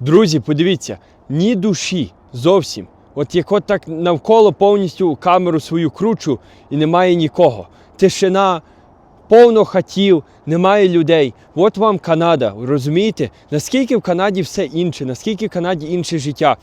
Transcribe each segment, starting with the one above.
Друзі, подивіться, ні душі зовсім. От як от так навколо повністю камеру свою кручу і немає нікого. Тишина, повно хатів, немає людей. От вам Канада. Розумієте? Наскільки в Канаді все інше, наскільки в Канаді інше життя.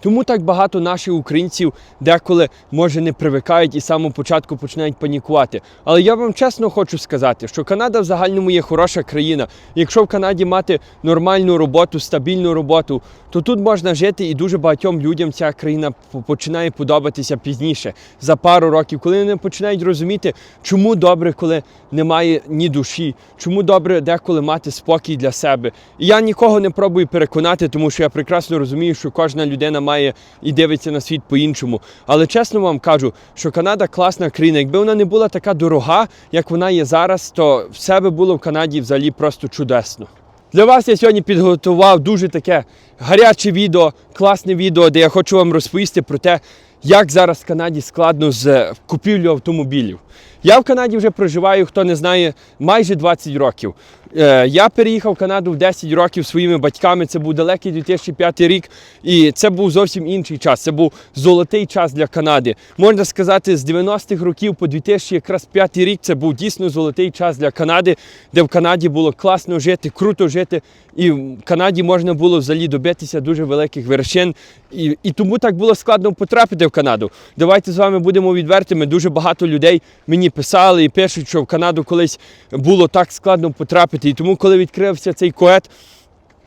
Тому так багато наших українців деколи може не привикають і з самого початку починають панікувати. Але я вам чесно хочу сказати, що Канада в загальному є хороша країна. Якщо в Канаді мати нормальну роботу, стабільну роботу, то тут можна жити і дуже багатьом людям ця країна починає подобатися пізніше, за пару років, коли вони починають розуміти, чому добре, коли немає ні душі, чому добре деколи мати спокій для себе. І я нікого не пробую переконати, тому що я прекрасно розумію, що кожна людина має і дивиться на світ по-іншому. Але чесно вам кажу, що Канада класна країна. Якби вона не була така дорога, як вона є зараз, то все би було в Канаді взагалі просто чудесно. Для вас я сьогодні підготував дуже таке гаряче відео, класне відео, де я хочу вам розповісти про те, як зараз в Канаді складно з купівлею автомобілів. Я в Канаді вже проживаю, хто не знає, майже 20 років. Е, Я переїхав в Канаду в 10 років своїми батьками. Це був далекий 2005 рік, і це був зовсім інший час. Це був золотий час для Канади. Можна сказати, з 90-х років по 2005 рік це був дійсно золотий час для Канади, де в Канаді було класно жити, круто жити, і в Канаді можна було взагалі добитися дуже великих вершин. І, і тому так було складно потрапити в Канаду. Давайте з вами будемо відвертими. Дуже багато людей мені писали і пишуть, що в Канаду колись було так складно потрапити. І тому, коли відкрився цей коет,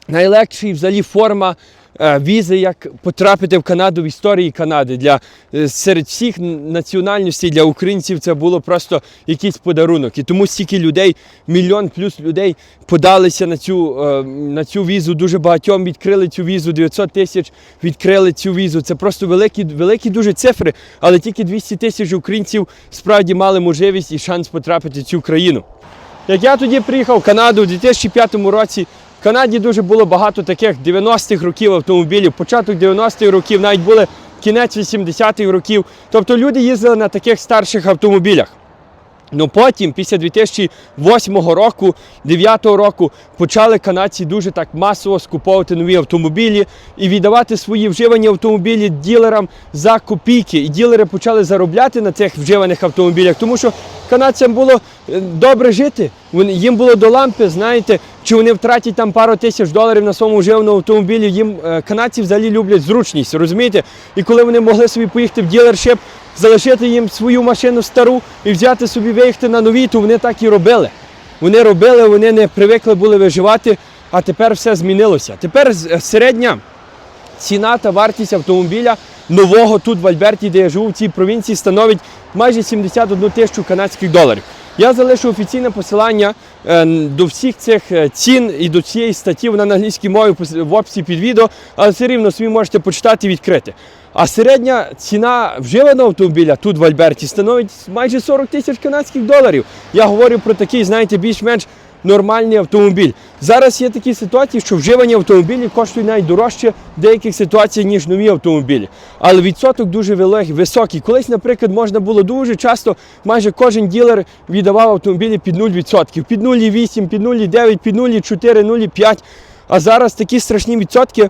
найлегший взагалі форма візи, як потрапити в Канаду в історії Канади. Для е, серед всіх національностей для українців це було просто якийсь подарунок. І тому стільки людей, мільйон плюс людей подалися на цю, е, на цю візу. Дуже багатьом відкрили цю візу. 900 тисяч відкрили цю візу. Це просто великі, великі дуже цифри, але тільки 200 тисяч українців справді мали можливість і шанс потрапити в цю країну. Як я тоді приїхав в Канаду у 2005 році, Канаді дуже було багато таких 90-х років автомобілів, початок 90-х років, навіть були кінець 80-х років. Тобто люди їздили на таких старших автомобілях. Ну потім, після 2008 року, 2009 року, почали канадці дуже так масово скуповувати нові автомобілі і віддавати свої вживані автомобілі ділерам за копійки. І ділери почали заробляти на цих вживаних автомобілях, тому що канадцям було добре жити. Їм було до лампи, знаєте, чи вони втратять там пару тисяч доларів на своєму вживаному автомобілі. Їм е, канадці взагалі люблять зручність, розумієте? І коли вони могли собі поїхати в ділершип, залишити їм свою машину стару і взяти собі виїхати на нові, то вони так і робили. Вони робили, вони не привикли були виживати, а тепер все змінилося. Тепер е, середня ціна та вартість автомобіля нового тут в Альберті, де я живу в цій провінції, становить майже 71 тисячу канадських доларів. Я залишу офіційне посилання е, до всіх цих е, цін і до цієї статті, вона на англійській мові в описі під відео, але все рівно собі можете почитати і відкрити. А середня ціна вживаного автомобіля тут в Альберті становить майже 40 тисяч канадських доларів. Я говорю про такий, знаєте, більш-менш нормальний автомобіль. Зараз є такі ситуації, що вживані автомобілі коштують навіть дорожче в деяких ситуаціях, ніж нові автомобілі. Але відсоток дуже великий, високий. Колись, наприклад, можна було дуже часто, майже кожен ділер віддавав автомобілі під 0%, під 0,8, під 0,9, під 0,4, 0,5. А зараз такі страшні відсотки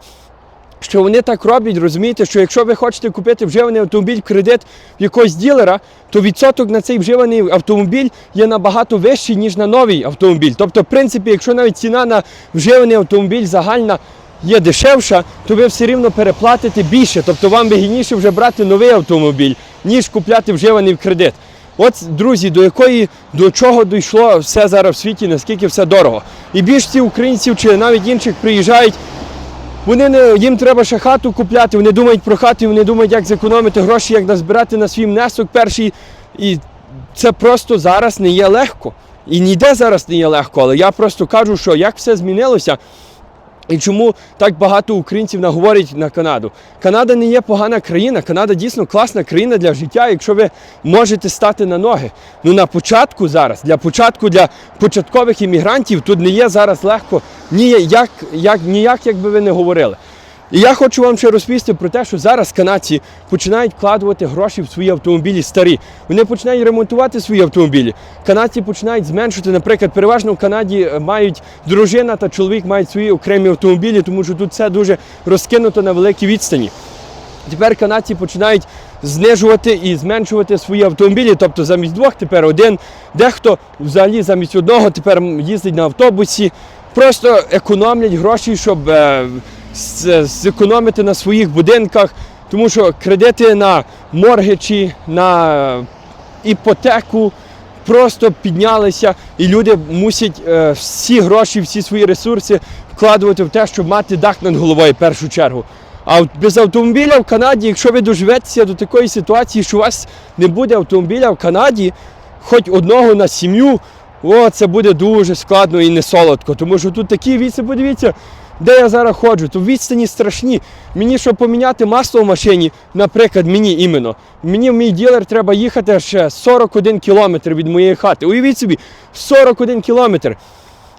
що вони так роблять, розумієте, що якщо ви хочете купити вживаний автомобіль в кредит в якогось ділера, то відсоток на цей вживаний автомобіль є набагато вищий, ніж на новий автомобіль. Тобто, в принципі, якщо навіть ціна на вживаний автомобіль загальна є дешевша, то ви все рівно переплатите більше. Тобто вам вигідніше вже брати новий автомобіль, ніж купляти вживаний в кредит. От, друзі, до якої до чого дійшло все зараз в світі, наскільки все дорого. І більшості українців чи навіть інших приїжджають вони не їм треба ще хату купляти, вони думають про хату, вони думають, як зекономити гроші, як назбирати на свій внесок перший. І це просто зараз не є легко. І ніде зараз не є легко. Але я просто кажу, що як все змінилося. І чому так багато українців наговорять на Канаду? Канада не є погана країна. Канада дійсно класна країна для життя, якщо ви можете стати на ноги. Ну на початку зараз, для початку, для початкових іммігрантів тут не є зараз легко ніяк, як, ніяк, як би ви не говорили. І я хочу вам ще розповісти про те, що зараз канадці починають вкладувати гроші в свої автомобілі старі. Вони починають ремонтувати свої автомобілі. Канадці починають зменшувати, наприклад, переважно в Канаді е, мають дружина та чоловік мають свої окремі автомобілі, тому що тут все дуже розкинуто на великій відстані. Тепер канадці починають знижувати і зменшувати свої автомобілі, тобто замість двох тепер один. Дехто взагалі замість одного тепер їздить на автобусі, просто економлять гроші, щоб е, зекономити на своїх будинках, тому що кредити на моргичі, на іпотеку просто піднялися, і люди мусять е, всі гроші, всі свої ресурси вкладувати в те, щоб мати дах над головою в першу чергу. А без автомобіля в Канаді, якщо ви доживетеся до такої ситуації, що у вас не буде автомобіля в Канаді, хоч одного на сім'ю, о, це буде дуже складно і не солодко. Тому що тут такі відстані, подивіться, де я зараз ходжу, то відстані страшні. Мені, щоб поміняти масло в машині, наприклад, мені іменно, мені в мій ділер треба їхати ще 41 кілометр від моєї хати. Уявіть собі, 41 кілометр.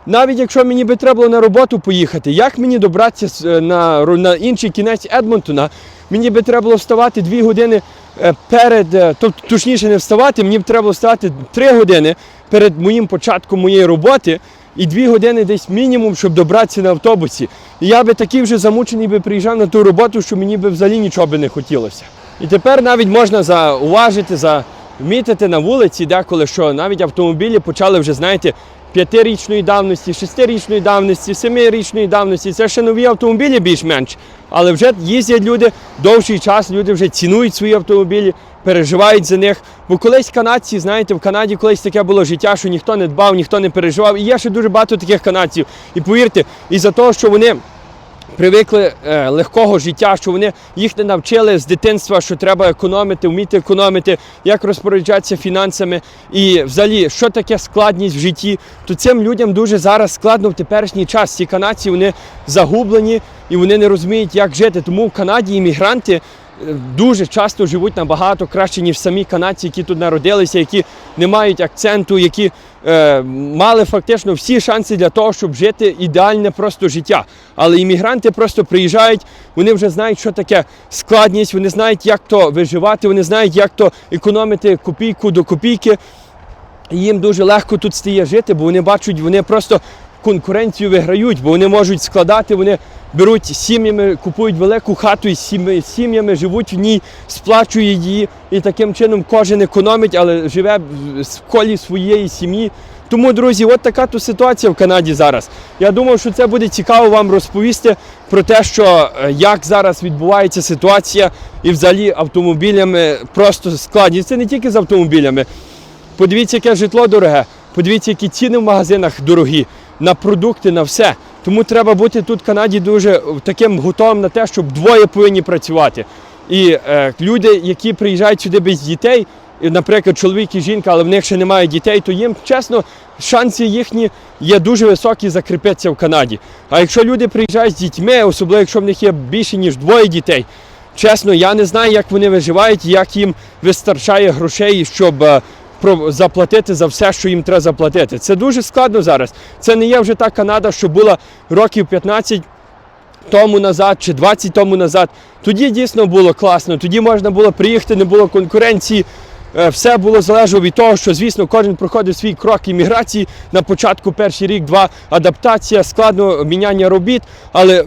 Навіть якщо мені би треба було на роботу поїхати, як мені добратися е, на, на інший кінець Едмонтона, мені би треба було вставати 2 години е, перед, тобто точніше не вставати, мені б треба було вставати 3 години перед моїм початком моєї роботи і дві години десь мінімум, щоб добратися на автобусі. І я би такий вже замучений би приїжджав на ту роботу, що мені би взагалі нічого би не хотілося. І тепер навіть можна зауважити, замітити на вулиці, деколи, що навіть автомобілі почали вже, знаєте, п'ятирічної давності, шестирічної давності, семирічної давності. Це ще нові автомобілі більш-менш. Але вже їздять люди довший час, люди вже цінують свої автомобілі, переживають за них. Бо колись канадці, знаєте, в Канаді колись таке було життя, що ніхто не дбав, ніхто не переживав. І є ще дуже багато таких канадців. І повірте, із-за того, що вони привикли е, легкого життя, що вони їх не навчили з дитинства, що треба економити, вміти економити, як розпоряджатися фінансами. І взагалі, що таке складність в житті, то цим людям дуже зараз складно в теперішній час. Ці канадці вони загублені і вони не розуміють, як жити. Тому в Канаді іммігранти дуже часто живуть набагато краще, ніж самі канадці, які тут народилися, які не мають акценту, які е, мали фактично всі шанси для того, щоб жити ідеальне просто життя. Але іммігранти просто приїжджають, вони вже знають, що таке складність, вони знають, як то виживати, вони знають, як то економити копійку до копійки. Їм дуже легко тут стає жити, бо вони бачать, вони просто конкуренцію виграють, бо вони можуть складати, вони беруть сім'ями, купують велику хату і сім'ями, живуть в ній, сплачують її, і таким чином кожен економить, але живе в колі своєї сім'ї. Тому, друзі, от така то ситуація в Канаді зараз. Я думав, що це буде цікаво вам розповісти про те, що е, як зараз відбувається ситуація і взагалі автомобілями просто складні. Це не тільки з автомобілями. Подивіться, яке житло дороге, подивіться, які ціни в магазинах дорогі, на продукти, на все. Тому треба бути тут в Канаді дуже таким готовим на те, щоб двоє повинні працювати. І е, люди, які приїжджають сюди без дітей, наприклад, чоловік і жінка, але в них ще немає дітей, то їм чесно шанси їхні є дуже високі закріпитися в Канаді. А якщо люди приїжджають з дітьми, особливо якщо в них є більше ніж двоє дітей, чесно, я не знаю, як вони виживають, як їм вистачає грошей, щоб е, заплатити за все, що їм треба заплатити. Це дуже складно зараз. Це не є вже та Канада, що була років 15 тому назад чи 20 тому назад. Тоді дійсно було класно, тоді можна було приїхати, не було конкуренції. Е, Все було залежало від того, що, звісно, кожен проходив свій крок імміграції. На початку перший рік, два адаптація, складно міняння робіт, але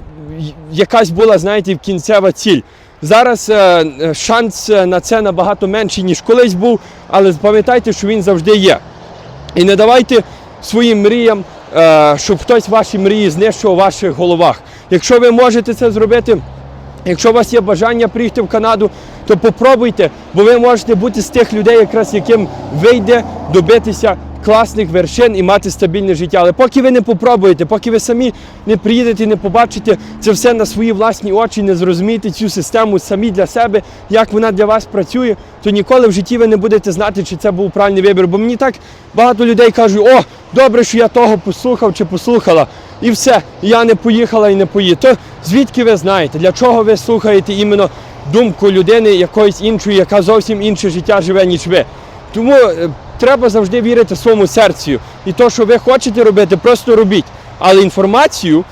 якась була, знаєте, кінцева ціль. Зараз е, е, шанс е, на це набагато менший, ніж колись був, але пам'ятайте, що він завжди є. І не давайте своїм мріям, щоб хтось ваші мрії знищував у ваших головах. Якщо ви можете це зробити, якщо у вас є бажання приїхати в Канаду, то попробуйте, бо ви можете бути з тих людей, якраз яким вийде добитися класних вершин і мати стабільне життя. Але поки ви не попробуєте, поки ви самі не приїдете не побачите це все на свої власні очі, не зрозумієте цю систему самі для себе, як вона для вас працює, то ніколи в житті ви не будете знати, чи це був правильний вибір. Бо мені так багато людей кажуть, о, добре, що я того послухав чи послухала, і все, я не поїхала і не поїду. То звідки ви знаєте, для чого ви слухаєте іменно думку людини якоїсь іншої, яка зовсім інше життя живе, ніж ви? Тому е, треба завжди вірити своєму серцю. І то, що ви хочете робити, просто робіть. Але інформацію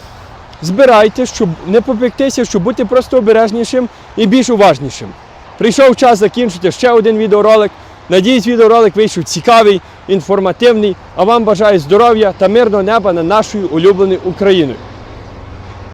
збирайте, щоб не попектися, щоб бути просто обережнішим і більш уважнішим. Прийшов час закінчити ще один відеоролик. Надіюсь, відеоролик вийшов цікавий, інформативний. А вам бажаю здоров'я та мирного неба над нашою улюбленою Україною.